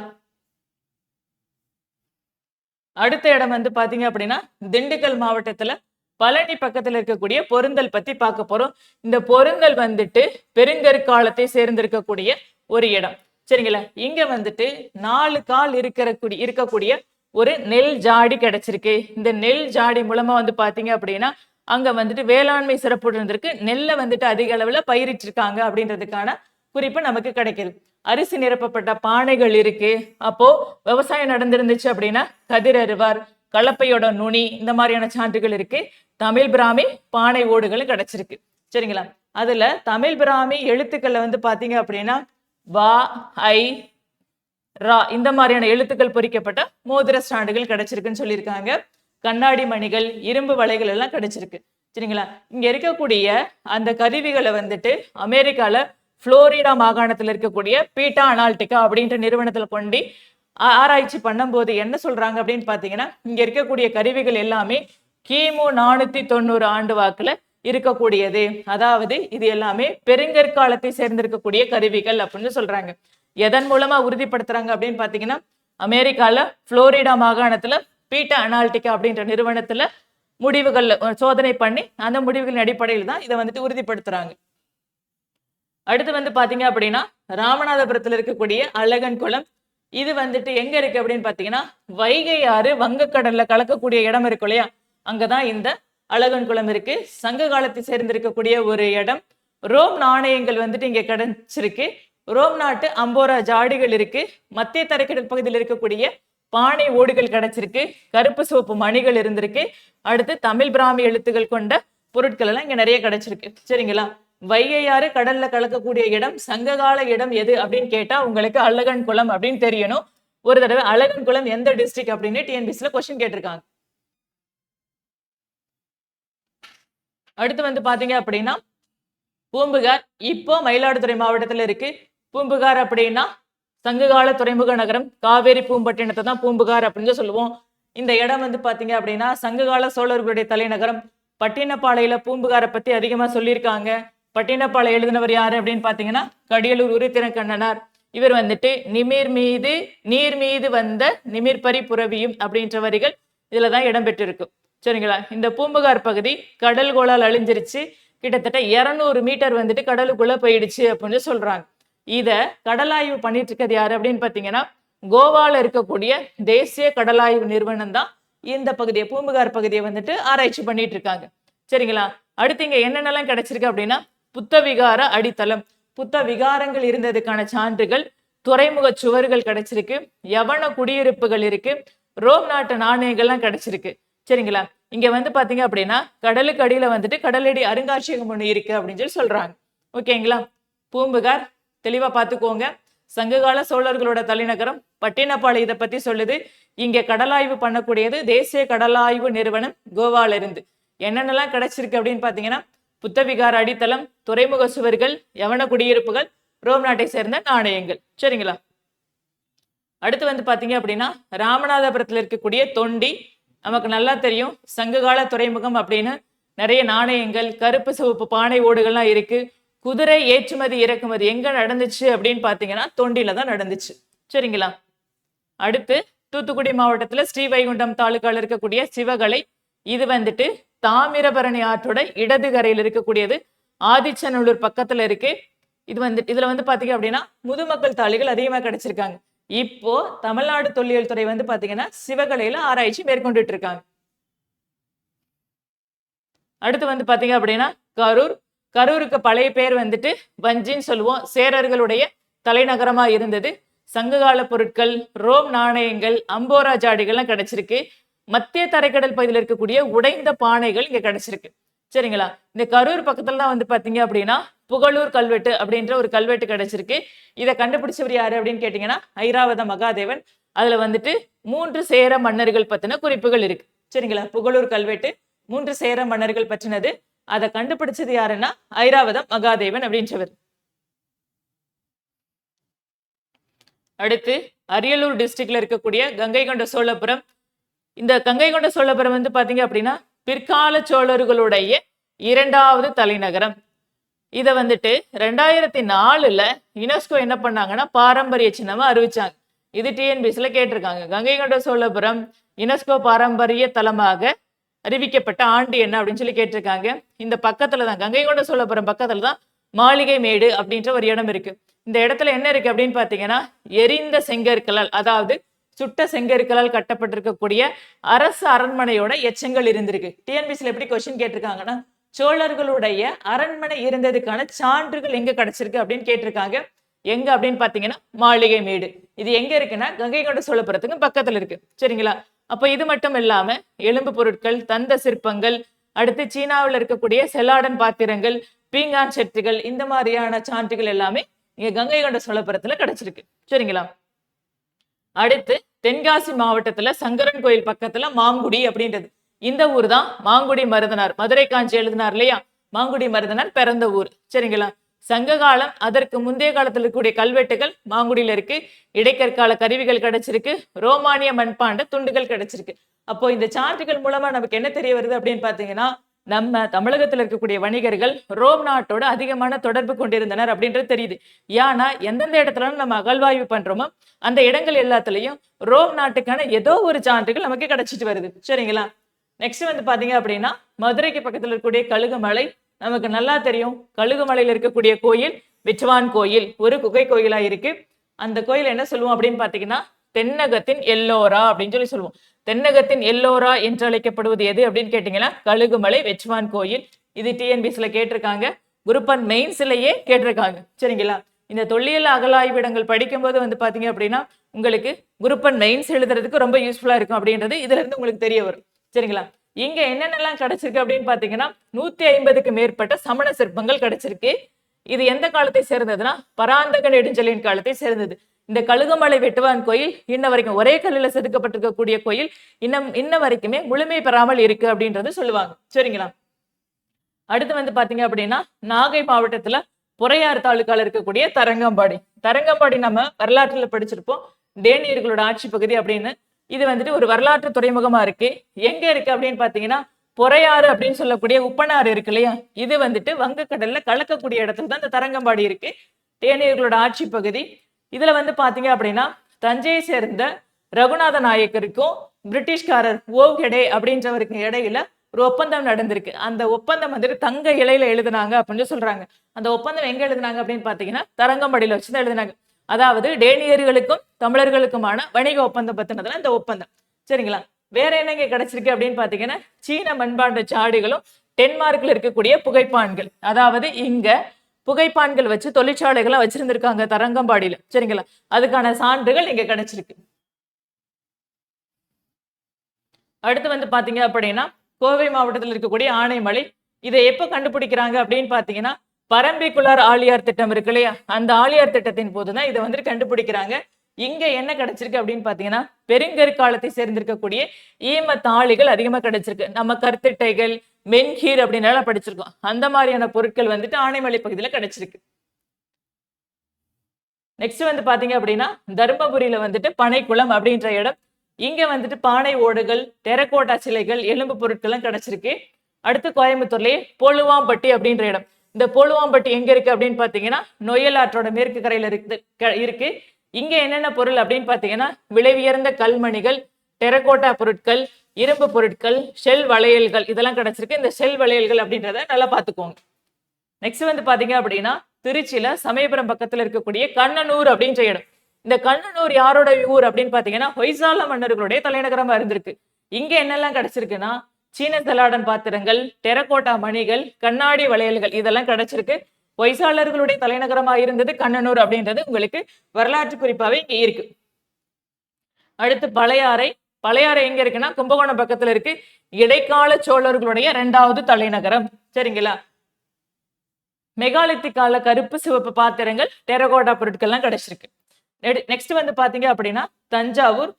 அடுத்த இடம் வந்து பாத்தீங்க அப்படின்னா திண்டுக்கல் மாவட்டத்துல பழனி பக்கத்துல இருக்கக்கூடிய பொருந்தல் பத்தி பார்க்க போறோம். இந்த பொருந்தல் வந்துட்டு பெருங்கற்காலத்தை சேர்ந்திருக்கக்கூடிய ஒரு இடம். சரிங்களா? இங்க வந்துட்டு நாலு கால் இருக்கிற கூடிய இருக்கக்கூடிய ஒரு நெல் ஜாடி கிடைச்சிருக்கு. இந்த நெல் ஜாடி மூலமா வந்து பாத்தீங்க அப்படின்னா அங்க வந்துட்டு வேளாண்மை சிறப்பு இருந்திருக்கு. நெல்லை வந்துட்டு அதிக அளவுல பயிரிட்டிருக்காங்க அப்படின்றதுக்கான குறிப்பு நமக்கு கிடைக்குது. அரிசி நிரப்பப்பட்ட பானைகள் இருக்கு. அப்போ விவசாயம் நடந்திருந்துச்சு அப்படின்னா கதிர் அருவார் கலப்பையோட நுனி இந்த மாதிரியான சான்றுகள் இருக்கு. தமிழ் பிராமி பானை ஓடுகளும் கிடைச்சிருக்கு. சரிங்களா? அதுல தமிழ் பிராமி எழுத்துக்கள்ல வந்து பாத்தீங்க அப்படின்னா வா ஐ ரா இந்த மாதிரியான எழுத்துக்கள் பொறிக்கப்பட்ட மோதிர ஸ்டாண்டுகள் கிடைச்சிருக்குன்னு சொல்லியிருக்காங்க. கண்ணாடி மணிகள் இரும்பு வலைகள் எல்லாம் கிடைச்சிருக்கு. சரிங்களா? இங்க இருக்கக்கூடிய அந்த கருவிகளை வந்துட்டு அமெரிக்கால புளோரிடா மாகாணத்துல இருக்கக்கூடிய பீட்டா அனால்டிகா அப்படின்ற நிறுவனத்துல கொண்டு ஆராய்ச்சி பண்ணும்போது என்ன சொல்றாங்க அப்படின்னு பாத்தீங்கன்னா இங்க இருக்கக்கூடிய கருவிகள் எல்லாமே கிமு நானூத்தி தொண்ணூறு ஆண்டு வாக்குல இருக்கக்கூடியது. அதாவது இது எல்லாமே பெருங்கற்காலத்தை சேர்ந்திருக்கக்கூடிய கருவிகள் அப்படின்னு சொல்றாங்க. எதன் மூலமா உறுதிப்படுத்துறாங்க அப்படின்னு பாத்தீங்கன்னா அமெரிக்கால ஃப்ளோரிடா மாகாணத்துல பீட்டா அனால்டிகா அப்படின்ற நிறுவனத்துல முடிவுகள் சோதனை பண்ணி அந்த முடிவுகளின் அடிப்படையில் தான் இதை வந்துட்டு உறுதிப்படுத்துறாங்க. அடுத்து வந்து பாத்தீங்க அப்படின்னா ராமநாதபுரத்துல இருக்கக்கூடிய அழகன் குளம். இது வந்துட்டு எங்க இருக்கு அப்படின்னு பாத்தீங்கன்னா வைகை ஆறு வங்கக்கடல்ல கலக்கக்கூடிய இடம் இருக்கும் இல்லையா? அங்கதான் இந்த அழகன் குளம் இருக்கு. சங்க காலத்தை சேர்ந்திருக்கக்கூடிய ஒரு இடம். ரோம் நாணயங்கள் வந்துட்டு இங்க கிடைச்சிருக்கு. ரோம் நாட்டு அம்போரா ஜாடிகள் இருக்கு. மத்திய தரைக்கடல் பகுதியில் இருக்கக்கூடிய பானை ஓடுகள் கிடைச்சிருக்கு. கருப்பு சிவப்பு மணிகள் இருந்திருக்கு. அடுத்து தமிழ் பிராமி எழுத்துக்கள் கொண்ட பொருட்கள் எல்லாம் இங்க நிறைய கிடைச்சிருக்கு. சரிங்களா? வைகையாறு கடல்ல கலக்கக்கூடிய இடம் சங்ககால இடம் எது அப்படின்னு கேட்டா உங்களுக்கு அழகன் குளம் அப்படின்னு தெரியணும். ஒரு தடவை அழகன் குளம் எந்த டிஸ்ட்ரிக்ட் அப்படின்னு டிஎன்பிசில கொஸ்டின் கேட்டிருக்காங்க. அடுத்து வந்து பாத்தீங்க அப்படின்னா பூம்புகார் இப்போ மயிலாடுதுறை மாவட்டத்துல இருக்கு. பூம்புகார் அப்படின்னா சங்ககால துறைமுக நகரம் காவேரி பூம்பட்டினத்தை தான் பூம்புகார் அப்படின்னு சொல்லுவோம். இந்த இடம் வந்து பாத்தீங்க அப்படின்னா சங்ககால சோழர்களுடைய தலைநகரம். பட்டினப்பாளையில பூம்புகாரை பத்தி அதிகமா சொல்லியிருக்காங்க. பட்டினப்பாளை எழுதினவர் யாரு அப்படின்னு பாத்தீங்கன்னா கடியலூர் உரித்திரக்கண்ணனார் இவர் வந்துட்டு நிமிர் மீது நீர் மீது வந்த நிமிர்பரி புரவியும் அப்படின்ற வரிகள் இதுல தான் இடம்பெற்றிருக்கு. சரிங்களா? இந்த பூம்புகார் பகுதி கடல் கோளால் அழிஞ்சிருச்சு. கிட்டத்தட்ட இருநூறு மீட்டர் வந்துட்டு கடலுக்குள்ள போயிடுச்சு அப்படின்னு சொல்றாங்க. இதை கடலாய்வு பண்ணிட்டு இருக்கிறது யாரு அப்படின்னு பார்த்தீங்கன்னா கோவால இருக்கக்கூடிய தேசிய கடலாய்வு நிறுவனம் தான் இந்த பகுதியை பூம்புகார் பகுதியை வந்துட்டு ஆராய்ச்சி பண்ணிட்டு இருக்காங்க சரிங்களா? அடுத்து இங்க என்னென்னலாம் கிடைச்சிருக்கு அப்படின்னா புத்த விகார அடித்தளம். புத்த விகாரங்கள் இருந்ததுக்கான சான்றுகள் துறைமுக சுவர்கள் கிடைச்சிருக்கு. யவன குடியிருப்புகள் இருக்கு. ரோம் நாட்டு நாணயங்கள்லாம் கிடைச்சிருக்கு. சரிங்களா? இங்க வந்து பாத்தீங்க அப்படின்னா கடலுக்கு அடியில வந்துட்டு கடலடி அருங்காட்சியகம் ஒண்ணு இருக்கு அப்படின்னு சொல்லி சொல்றாங்க. ஓகேங்களா? பூம்புகார் தெளிவா பார்த்துக்கோங்க. சங்ககால சோழர்களோட தலைநகரம் பட்டினப்பாலை இதை பத்தி சொல்லுது. இங்க கடலாய்வு பண்ணக்கூடியது தேசிய கடலாய்வு நிறுவனம் கோவால இருந்து. என்னென்னலாம் கிடைச்சிருக்கு அப்படின்னு பாத்தீங்கன்னா புத்தவிகார அடித்தளம் துறைமுக சுவர்கள் யவன குடியிருப்புகள் ரோம் நாட்டை சேர்ந்த நாணயங்கள். சரிங்களா? அடுத்து வந்து பாத்தீங்க அப்படின்னா ராமநாதபுரத்துல இருக்கக்கூடிய தொண்டி. நமக்கு நல்லா தெரியும். சங்ககால துறைமுகம் அப்படின்னு நிறைய நாணயங்கள் கருப்பு சிவப்பு பானை ஓடுகள்லாம் இருக்கு. குதிரை ஏற்றுமதி இறக்குமதி எங்க நடந்துச்சு அப்படின்னு பாத்தீங்கன்னா தொண்டில தான் நடந்துச்சு. சரிங்களா? அடுத்து தூத்துக்குடி மாவட்டத்துல ஸ்ரீவைகுண்டம் தாலுக்காவில் இருக்கக்கூடிய சிவகலை இது வந்துட்டு தாமிரபரணி ஆற்றோட இடது கரையில் இருக்கக்கூடியது. ஆதிச்சநல்லூர் பக்கத்துல இருக்கு. இது வந்து இதுல வந்து பாத்தீங்க அப்படின்னா முதுமக்கள் தாளிகள் அதிகமா கிடைச்சிருக்காங்க. இப்போ தமிழ்நாடு தொல்லியல் துறை வந்து பாத்தீங்கன்னா சிவகலையில ஆராய்ச்சி மேற்கொண்டுட்டு இருக்காங்க. அடுத்து வந்து பாத்தீங்க அப்படின்னா கரூர் கரூருக்கு பழைய பேர் வந்துட்டு வஞ்சின்னு சொல்லுவோம். சேரர்களுடைய தலைநகரமா இருந்தது. சங்ககால பொருட்கள் ரோம் நாணயங்கள் அம்போரா ஜாடிகள்லாம் கிடைச்சிருக்கு. மத்திய தரைக்கடல் பகுதியில் இருக்கக்கூடிய உடைந்த பானைகள் இங்க கிடைச்சிருக்கு. சரிங்களா? இந்த கரூர் பக்கத்துல தான் வந்து பாத்தீங்க அப்படின்னா புகழூர் கல்வெட்டு அப்படின்ற ஒரு கல்வெட்டு கிடைச்சிருக்கு. இதை கண்டுபிடிச்சவர் யாரு அப்படின்னு கேட்டீங்கன்னா ஐராவத மகாதேவன். அதுல வந்துட்டு மூன்று சேர மன்னர்கள் பத்தின குறிப்புகள் இருக்கு. சரிங்களா? புகழூர் கல்வெட்டு மூன்று சேர மன்னர்கள் பற்றினது. அதை கண்டுபிடிச்சது யாருன்னா ஐராவதம் மகாதேவன் அப்படின்றவர். அடுத்து அரியலூர் டிஸ்ட்ரிக்ட்ல இருக்கக்கூடிய கங்கை கொண்ட சோழபுரம். இந்த கங்கை கொண்ட சோழபுரம் வந்து பாத்தீங்க அப்படின்னா பிற்கால சோழர்களுடைய இரண்டாவது தலைநகரம். இதை வந்துட்டு ரெண்டாயிரத்தி நாலுல யுனெஸ்கோ என்ன பண்ணாங்கன்னா பாரம்பரிய சின்னமா அறிவிச்சாங்க. இது டிஎன்பிசில கேட்டிருக்காங்க. கங்கை கொண்ட சோழபுரம் யுனெஸ்கோ பாரம்பரிய தலமாக அறிவிக்கப்பட்ட ஆண்டு என்ன அப்படின்னு சொல்லி கேட்டிருக்காங்க. இந்த பக்கத்துல தான் கங்கை கொண்ட சோழபுரம் பக்கத்துல தான் மாளிகை மேடு அப்படின்ற ஒரு இடம் இருக்கு. இந்த இடத்துல என்ன இருக்கு அப்படின்னு பாத்தீங்கன்னா எரிந்த செங்கற்களால் அதாவது சுட்ட செங்கற்களால் கட்டப்பட்டிருக்கக்கூடிய அரசு அரண்மனையோட எச்சங்கள் இருந்திருக்கு. டிஎன்பிசியில் எப்படி கொஸ்டின் கேட்டிருக்காங்கன்னா சோழர்களுடைய அரண்மனை இருந்ததுக்கான சான்றுகள் எங்க கிடைச்சிருக்கு அப்படின்னு கேட்டிருக்காங்க. எங்க அப்படின்னு பாத்தீங்கன்னா மாளிகை மேடு. இது எங்க இருக்குன்னா கங்கை கொண்ட சோழபுரத்துக்கு பக்கத்துல இருக்கு. சரிங்களா? அப்போ இது மட்டும் இல்லாம எலும்பு பொருட்கள் தந்த சிற்பங்கள் அடுத்து சீனாவில் இருக்கக்கூடிய செலாடன் பாத்திரங்கள் பீங்கான் செட்டுகள் இந்த மாதிரியான சான்றுகள் எல்லாமே இங்க கங்கை கொண்ட சோழபுரத்துல கிடைச்சிருக்கு. சரிங்களா? அடுத்து தென்காசி மாவட்டத்துல சங்கரன் கோயில் பக்கத்துல மாங்குடி அப்படின்றது. இந்த ஊர் தான் மாங்குடி மருதனார். மதுரை காஞ்சி எழுதினார் இல்லையா? மாங்குடி மருதனார் பிறந்த ஊர். சரிங்களா? சங்க காலம் அதற்கு முந்தைய காலத்தில் இருக்கக்கூடிய கல்வெட்டுகள் மாங்குடியில இருக்கு இடைக்கற்கால கருவிகள் கிடைச்சிருக்கு ரோமானிய மண்பாண்ட துண்டுகள் கிடைச்சிருக்கு. அப்போ இந்த சான்றுகள் மூலமா நமக்கு என்ன தெரிய வருது அப்படின்னு பாத்தீங்கன்னா நம்ம தமிழகத்துல இருக்கக்கூடிய வணிகர்கள் ரோம் நாட்டோட அதிகமான தொடர்பு கொண்டிருந்தனர் அப்படின்றது தெரியுது. ஏன்னா எந்தெந்த இடத்துல நம்ம அகழ்வாய்வு பண்றோமோ அந்த இடங்கள் எல்லாத்துலயும் ரோம் நாட்டுக்கான ஏதோ ஒரு சான்றுகள் நமக்கு கிடைச்சிட்டு வருது. சரிங்களா? நெக்ஸ்ட் வந்து பாத்தீங்க அப்படின்னா மதுரைக்கு பக்கத்துல இருக்கக்கூடிய கழுகுமலை நமக்கு நல்லா தெரியும். கழுகுமலையில் இருக்கக்கூடிய கோயில் விச்சுவான் கோயில் ஒரு குகை கோயிலா இருக்கு. அந்த கோயில் என்ன சொல்லுவோம் அப்படின்னு பாத்தீங்கன்னா தென்னகத்தின் எல்லோரா அப்படின்னு சொல்லி சொல்லுவோம். தென்னகத்தின் எல்லோரா என்று அழைக்கப்படுவது எது அப்படின்னு கேட்டீங்கன்னா கழுகுமலை வெச்சுவான் கோயில். இது டிஎன்பிஎஸ்ல கேட்டிருக்காங்க. குருப்பன் மெயின்ஸ்லயே கேட்டிருக்காங்க. சரிங்களா? இந்த தொல்லியல் அகலாய்விடங்கள் படிக்கும்போது வந்து பாத்தீங்க அப்படின்னா உங்களுக்கு குருப்பன் மெயின்ஸ் எழுதுறதுக்கு ரொம்ப யூஸ்ஃபுல்லா இருக்கும் அப்படின்றது இதுல இருந்து உங்களுக்கு தெரிய வரும். சரிங்களா? இங்க என்னென்னலாம் கிடைச்சிருக்கு அப்படின்னு பாத்தீங்கன்னா நூத்தி ஐம்பதுக்கு மேற்பட்ட சமண சிற்பங்கள் கிடைச்சிருக்கு. இது எந்த காலத்தை சேர்ந்ததுன்னா பராந்தக நெடுஞ்சலின் காலத்தை சேர்ந்தது. இந்த கழுகுமலை வெட்டுவான் கோயில் இன்ன வரைக்கும் ஒரே கல்லில் செதுக்கப்பட்டிருக்கக்கூடிய கோயில் இன்னும் இன்ன வரைக்குமே முழுமை பெறாமல் இருக்கு அப்படின்றது சொல்லுவாங்க. சரிங்களா? அடுத்து வந்து பாத்தீங்க அப்படின்னா நாகை மாவட்டத்துல பொறையார் தாலுக்கால இருக்கக்கூடிய தரங்கம்பாடி. தரங்கம்பாடி நம்ம வரலாற்றுல படிச்சிருப்போம். டேனியர்களோட ஆட்சி பகுதி அப்படின்னு இது வந்துட்டு ஒரு வரலாற்று துறைமுகமா இருக்கு. எங்க இருக்கு அப்படின்னு பாத்தீங்கன்னா பொறையாறு அப்படின்னு சொல்லக்கூடிய உப்பனாறு இருக்கு இல்லையா? இது வந்துட்டு வங்கக்கடல்ல கலக்கக்கூடிய இடத்துல தான் இந்த தரங்கம்பாடி இருக்கு. தேனியர்களோட ஆட்சி பகுதி. இதுல வந்து பாத்தீங்க அப்படின்னா தஞ்சையை சேர்ந்த ரகுநாத நாயக்கருக்கும் பிரிட்டிஷ்காரர் ஓவ்கெடே அப்படின்றவருக்கு இடையில ஒரு ஒப்பந்தம் நடந்திருக்கு. அந்த ஒப்பந்தம் வந்துட்டு தங்க இலையில எழுதுனாங்க அப்படின்னு சொல்றாங்க. அந்த ஒப்பந்தம் எங்க எழுதுனாங்க அப்படின்னு பாத்தீங்கன்னா தரங்கம்பாடியில வச்சுதான் எழுதுனாங்க. அதாவது டேனியர்களுக்கும் தமிழர்களுக்குமான வணிக ஒப்பந்தம் பத்தினதுல இந்த ஒப்பந்தம். சரிங்களா? வேற என்னங்க கிடைச்சிருக்கு அப்படின்னு பாத்தீங்கன்னா சீன மண்பாண்ட சாடிகளும் டென்மார்க்ல இருக்கக்கூடிய புகைப்பான்கள். அதாவது இங்க புகைப்பான்கள் வச்சு தொழிற்சாலைகளை வச்சிருந்திருக்காங்க தரங்கம்பாடியில. சரிங்களா? அதுக்கான சான்றுகள் இங்க கிடைச்சிருக்கு. அடுத்து வந்து பாத்தீங்க அப்படின்னா கோவை மாவட்டத்தில் இருக்கக்கூடிய ஆனைமலை. இதை எப்போ கண்டுபிடிக்கிறாங்க அப்படின்னு பாத்தீங்கன்னா பரம்பிக்குளார் ஆழியார் திட்டம் இருக்கு இல்லையா? அந்த ஆழியார் திட்டத்தின் போதுதான் இதை வந்துட்டு கண்டுபிடிக்கிறாங்க. இங்க என்ன கிடைச்சிருக்கு அப்படின்னு பாத்தீங்கன்னா பெருங்கற்காலத்தை சேர்ந்திருக்கக்கூடிய ஈம தாளிகள் அதிகமா கிடைச்சிருக்கு. நம்ம கருத்திட்டைகள் மென்கீர் அப்படின்னால படிச்சிருக்கோம். அந்த மாதிரியான பொருட்கள் வந்துட்டு ஆனைமலை பகுதியில கிடைச்சிருக்கு. நெக்ஸ்ட் வந்து பாத்தீங்க அப்படின்னா தருமபுரியில வந்துட்டு பனைக்குளம் அப்படின்ற இடம். இங்க வந்துட்டு பானை ஓடுகள் டெரக்கோட்டா சிலைகள் எலும்பு பொருட்கள்லாம் கிடைச்சிருக்கு. அடுத்து கோயம்புத்தூர்லயே பொழுவாம்பட்டி அப்படின்ற இடம். இந்த போலுவாம்பட்டி எங்க இருக்கு அப்படின்னு பாத்தீங்கன்னா நொயல் ஆற்றோட மேற்கு கரையில இருக்கு க- இருக்கு. இங்க என்னென்ன பொருள் அப்படின்னு பாத்தீங்கன்னா விலை உயர்ந்த கல்மணிகள் டெரகோட்டா பொருட்கள் இரும்பு பொருட்கள் ஷெல் வளையல்கள் இதெல்லாம் கிடைச்சிருக்கு. இந்த ஷெல் வளையல்கள் அப்படின்றத நல்லா பார்த்துக்கோங்க. நெக்ஸ்ட் வந்து பாத்தீங்க அப்படின்னா திருச்சியில சமயபுரம் பக்கத்துல இருக்கக்கூடிய கண்ணனூர் அப்படின்ற இடம். இந்த கண்ணனூர் யாரோட ஊர் அப்படின்னு பாத்தீங்கன்னா ஹொய்சால மன்னர்களுடைய தலைநகரமா இருந்திருக்கு. இங்க என்னெல்லாம் கிடைச்சிருக்குன்னா சீன செலாடன் பாத்திரங்கள் டெரகோட்டா மணிகள் கண்ணாடி வளையல்கள் இதெல்லாம் கிடைச்சிருக்கு. வயசாளர்களுடைய தலைநகரமா இருந்தது கண்ணனூர் அப்படின்றது உங்களுக்கு வரலாற்று குறிப்பாவே இங்க இருக்கு. அடுத்து பழையாறை. பழையாறை எங்க இருக்குன்னா கும்பகோணம் பக்கத்துல இருக்கு. இடைக்கால சோழர்களுடைய இரண்டாவது தலைநகரம். சரிங்களா? மெகாலித்தி கால கருப்பு சிவப்பு பாத்திரங்கள் டெரகோட்டா பொருட்கள்லாம் கிடைச்சிருக்கு. நெக்ஸ்ட் வந்து பாத்தீங்க அப்படின்னா தஞ்சாவூர்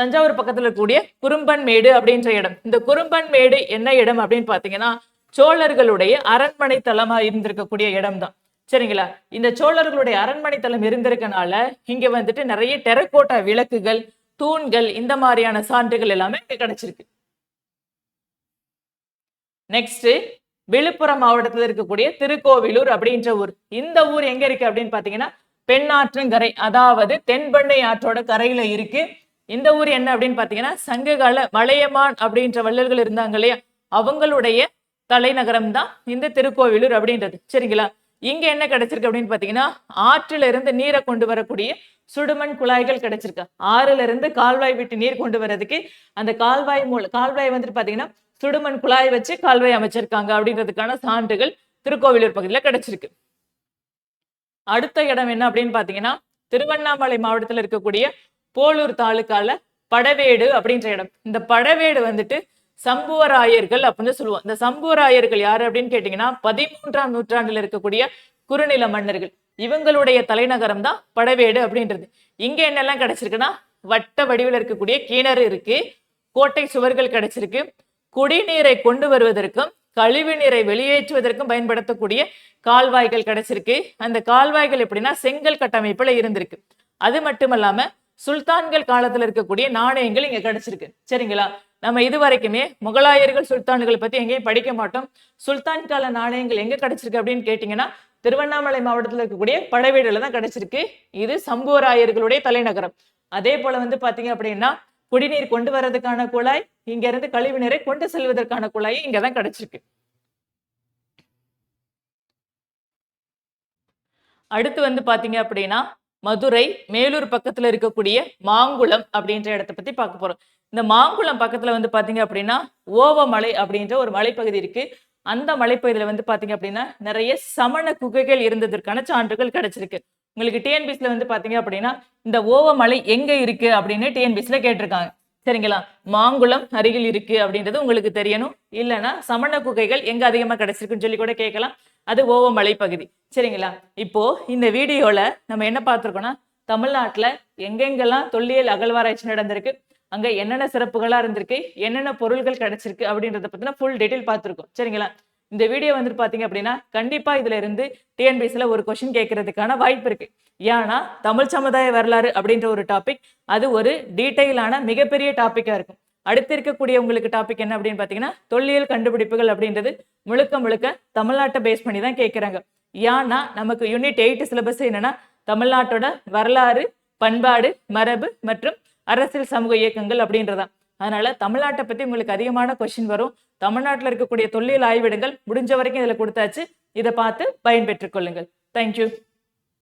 தஞ்சாவூர் பக்கத்துல இருக்கக்கூடிய குறும்பன் மேடு அப்படின்ற இடம். இந்த குறும்பன் மேடு என்ன இடம் அப்படின்னு பாத்தீங்கன்னா சோழர்களுடைய அரண்மனை தலமா இருந்திருக்கக்கூடிய இடம் தான் சரிங்களா? இந்த சோழர்களுடைய அரண்மனை தலம் இருந்திருக்கனால இங்க வந்துட்டு நிறைய டெரக்கோட்டா விளக்குகள் தூண்கள் இந்த மாதிரியான சான்றுகள் எல்லாமே இங்க கிடைச்சிருக்கு. நெக்ஸ்ட் விழுப்புரம் மாவட்டத்தில் இருக்கக்கூடிய திருக்கோவிலூர் அப்படின்ற ஊர். இந்த ஊர் எங்க இருக்கு அப்படின்னு பாத்தீங்கன்னா பெண்ணாற்றங்கரை அதாவது தென்பெண்ணை ஆற்றோட கரையில இருக்கு. இந்த ஊர் என்ன அப்படின்னு பாத்தீங்கன்னா சங்ககால மலையமான் அப்படின்ற வள்ளல்கள் இருந்தாங்க இல்லையா? அவங்களுடைய தலைநகரம் தான் இந்த திருக்கோவிலூர் அப்படின்றது. சரிங்களா? இங்க என்ன கிடைச்சிருக்கு அப்படின்னு பாத்தீங்கன்னா ஆற்றுல இருந்து நீரை கொண்டு வரக்கூடிய சுடுமண் குழாய்கள் கிடைச்சிருக்கு. ஆறுல இருந்து கால்வாய் விட்டு நீர் கொண்டு வர்றதுக்கு அந்த கால்வாய் மூல கால்வாய் வந்துட்டு பாத்தீங்கன்னா சுடுமண் குழாய் வச்சு கால்வாய் அமைச்சிருக்காங்க அப்படின்றதுக்கான சான்றுகள் திருக்கோவிலூர் பகுதியில கிடைச்சிருக்கு. அடுத்த இடம் என்ன அப்படின்னு பாத்தீங்கன்னா திருவண்ணாமலை மாவட்டத்துல இருக்கக்கூடிய போலூர் தாலுக்கால படவேடு அப்படின்ற இடம். இந்த படவேடு வந்துட்டு சம்புவராயர்கள் அப்படின்னு சொல்லுவோம். இந்த சம்புவராயர்கள் யாரு அப்படின்னு கேட்டீங்கன்னா பதிமூன்றாம் நூற்றாண்டுல இருக்கக்கூடிய குறுநில மன்னர்கள். இவங்களுடைய தலைநகரம் தான் படவேடு அப்படின்றது. இங்க என்னெல்லாம் கிடைச்சிருக்குன்னா வட்ட வடிவில் இருக்கக்கூடிய கிணறு இருக்கு கோட்டை சுவர்கள் கிடைச்சிருக்கு குடிநீரை கொண்டு வருவதற்கும் கழிவு நீரை வெளியேற்றுவதற்கும் பயன்படுத்தக்கூடிய கால்வாய்கள் கிடைச்சிருக்கு. அந்த கால்வாய்கள் எப்படின்னா செங்கல் கட்டமைப்புல இருந்திருக்கு. அது மட்டும் இல்லாம சுல்தான்கள் காலத்துல இருக்கக்கூடிய நாணயங்கள் இங்க கிடைச்சிருக்கு. சரிங்களா? நம்ம இது வரைக்குமே முகலாயர்கள் சுல்தான்கள் பத்தி எங்கேயும் படிக்க மாட்டோம். சுல்தான் கால நாணயங்கள் எங்க கிடைச்சிருக்கு அப்படின்னு கேட்டீங்கன்னா திருவண்ணாமலை மாவட்டத்துல இருக்கக்கூடிய படைவீடுல தான் கிடைச்சிருக்கு. இது சம்புவராயர்களுடைய தலைநகரம். அதே போல வந்து பாத்தீங்க அப்படின்னா குடிநீர் கொண்டு வர்றதுக்கான குழாய் இங்க இருந்து கழிவு நீரை கொண்டு செல்வதற்கான குழாய் இங்கதான் கிடைச்சிருக்கு. அடுத்து வந்து பாத்தீங்க அப்படின்னா மதுரை மேலூர் பக்கத்துல இருக்கக்கூடிய மாங்குளம் அப்படின்ற இடத்த பத்தி பார்க்க போறோம். இந்த மாங்குளம் பக்கத்துல வந்து பாத்தீங்க அப்படின்னா ஓவமலை அப்படின்ற ஒரு மலைப்பகுதி இருக்கு. அந்த மலைப்பகுதியில வந்து பாத்தீங்க அப்படின்னா நிறைய சமண குகைகள் இருந்ததற்கான சான்றுகள் கிடைச்சிருக்கு. உங்களுக்கு டிஎன்பிசில வந்து பாத்தீங்க அப்படின்னா இந்த ஓவமலை எங்க இருக்கு அப்படின்னு டிஎன்பிசில கேட்டிருக்காங்க. சரிங்களா? மாங்குளம் அருகில் இருக்கு அப்படின்றது உங்களுக்கு தெரியணும். இல்லைன்னா சமண குகைகள் எங்க அதிகமா கிடைச்சிருக்குன்னு சொல்லி கூட கேட்கலாம். அது ஓவமலை பகுதி. சரிங்களா? இப்போ இந்த வீடியோல நம்ம என்ன பார்த்துருக்கோம்னா தமிழ்நாட்டில் எங்கெங்கெல்லாம் தொல்லியல் அகழ்வாராய்ச்சி நடந்திருக்கு அங்க என்னென்ன சிறப்புகளா இருந்திருக்கு என்னென்ன பொருள்கள் கிடைச்சிருக்கு அப்படின்றத பத்தினா ஃபுல் டீட்டெயில் பார்த்துருக்கோம். சரிங்களா? இந்த வீடியோ வந்துட்டு பாத்தீங்க அப்படின்னா கண்டிப்பா இதுல இருந்து டிஎன்பிஎஸ்ல ஒரு கொஸ்டின் கேட்கறதுக்கான வாய்ப்பு இருக்கு. ஏன்னா தமிழ் சமுதாய வரலாறு அப்படின்ற ஒரு டாபிக் அது ஒரு டீட்டெயிலான மிகப்பெரிய டாப்பிக்காக இருக்கும். அடுத்து இருக்கக்கூடிய உங்களுக்கு டாபிக் என்ன அப்படின்னு பார்த்தீங்கன்னா தொல்லியல் கண்டுபிடிப்புகள் அப்படின்றது முழுக்க முழுக்க தமிழ்நாட்டை பேஸ் பண்ணி தான் கேட்குறாங்க. ஏன்னா நமக்கு யூனிட் எயிட் சிலபஸ் என்னன்னா தமிழ்நாட்டோட வரலாறு பண்பாடு மரபு மற்றும் அரசியல் சமூக இயக்கங்கள் அப்படின்றதான் அதனால தமிழ்நாட்டை பத்தி உங்களுக்கு அதிகமான கொஸ்டின் வரும். தமிழ்நாட்டில் இருக்கக்கூடிய தொல்லியல் ஆய்விடங்கள் முடிஞ்ச வரைக்கும் இதில் கொடுத்தாச்சு. இதை பார்த்து பயன்பெற்றுக் கொள்ளுங்கள். தேங்க்யூ